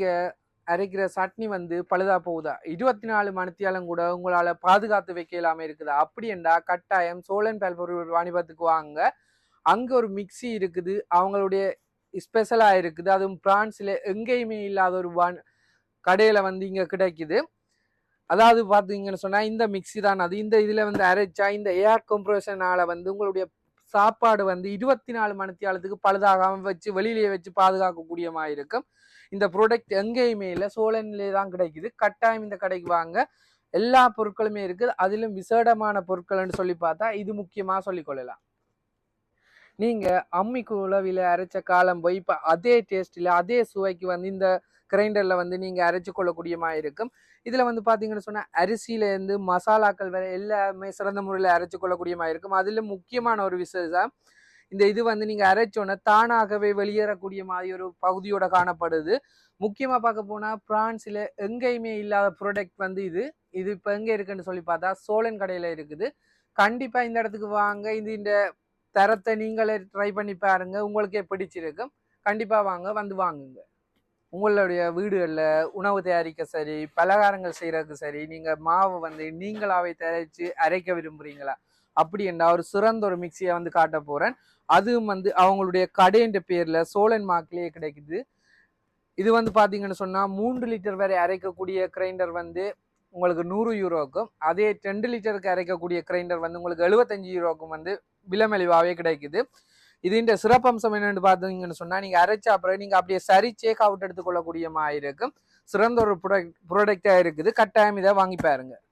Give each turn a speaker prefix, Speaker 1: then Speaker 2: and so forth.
Speaker 1: நீங்கள் அரைக்கிற சட்னி வந்து பழுதா போகுதா? இருபத்தி நாலு மணித்தியாலும் கூட உங்களால் பாதுகாத்து வைக்க இல்லாமல் இருக்குதா? அப்படி என்றா கட்டாயம் சோழன் பல்பொருள் வாணிபத்துக்கு வாங்க. அங்கே ஒரு மிக்ஸி இருக்குது. அவங்களுடைய ஸ்பெஷலாக இருக்குது. அதுவும் பிரான்ஸில் எங்கேயுமே இல்லாத ஒரு வான் கடையில் வந்து இங்கே கிடைக்குது. அதாவது பார்த்தீங்கன்னு சொன்னால் இந்த மிக்ஸி தான். அது இந்த இதில் வந்து அரைச்சா இந்த ஏர் கம்ப்ரஷனால் வந்து உங்களுடைய சாப்பாடு வந்து இருபத்தி நாலு மணித்தியாலத்துக்கு பழுதாகாமல் வச்சு வெளியிலேயே வச்சு பாதுகாக்கக்கூடியமா இருக்கும். இந்த ப்ராடக்ட் எங்கேயுமே இல்லை. சோழன்லே தான் கிடைக்குது. கட்டாயம் இந்த கடைக்கு வாங்க. எல்லா பொருட்களுமே இருக்குது. அதிலும் விசேடமான பொருட்கள்னு சொல்லி பார்த்தா இது முக்கியமாக சொல்லிக்கொள்ளலாம் நீங்கள் அம்மிக்கு உளவில அரைச்ச காலம் போய் இப்போ அதே டேஸ்ட்டில் அதே சுவைக்கு வந்து இந்த கிரைண்டரில் வந்து நீங்கள் அரைச்சி கொள்ளக்கூடியமாக இருக்கும். இதில் வந்து பார்த்தீங்கன்னு சொன்னால் அரிசியிலேருந்து மசாலாக்கள் வரை எல்லாமே சிறந்த முறையில் அரைச்சி கொள்ளக்கூடியமாக இருக்கும். அதில் முக்கியமான ஒரு விசேஷம் இந்த இது வந்து நீங்கள் அரைச்சோன்னே தானாகவே வெளியேறக்கூடிய மாதிரி ஒரு பகுதியோட காணப்படுது. முக்கியமாக பார்க்க போனால் பிரான்ஸில் எங்கேயுமே இல்லாத ப்ராடக்ட் வந்து இது. இது இப்போ எங்கே இருக்குன்னு சொல்லி பார்த்தா சோழன் கடையில் இருக்குது. கண்டிப்பாக இந்த இடத்துக்கு வாங்க. இது இந்த தரத்தை நீங்களே ட்ரை பண்ணி பாருங்கள் உங்களுக்கே பிடிச்சிருக்கும். கண்டிப்பாக வாங்க. வந்து வாங்குங்க. உங்களுடைய வீடுகளில் உணவு தயாரிக்க சரி பலகாரங்கள் செய்கிறதுக்கு சரி நீங்கள் மாவு வந்து நீங்களாவே தயாரித்து அரைக்க விரும்புகிறீங்களா அப்படி என்றால் ஒரு சிறந்த ஒரு மிக்சியை வந்து காட்ட போகிறேன் அதுவும் வந்து அவங்களுடைய கடைன்ற பேரில் சோழன் மார்க்லேயே கிடைக்குது. இது வந்து பார்த்தீங்கன்னு சொன்னால் மூன்று லிட்டர் வரை அரைக்கக்கூடிய கிரைண்டர் வந்து உங்களுக்கு நூறு யூரோக்கும் அதே ரெண்டு லிட்டருக்கு அரைக்கக்கூடிய கிரைண்டர் வந்து உங்களுக்கு எழுபத்தஞ்சு யூரோக்கும் வந்து விலமலிவாகவே கிடைக்குது. இதுன்ற சிறப்பம்சம் என்னென்னு பார்த்தீங்கன்னு சொன்னால் நீங்கள் அரைச்ச அப்புறம் நீங்கள் அப்படியே சரி சேக் அவுட் எடுத்துக்கொள்ளக்கூடிய மாதிரி இருக்கும். சிறந்த ஒரு ப்ராடக்ட் ப்ராடக்டாக இருக்குது. கட்டாயம் இதை வாங்கி பாருங்கள்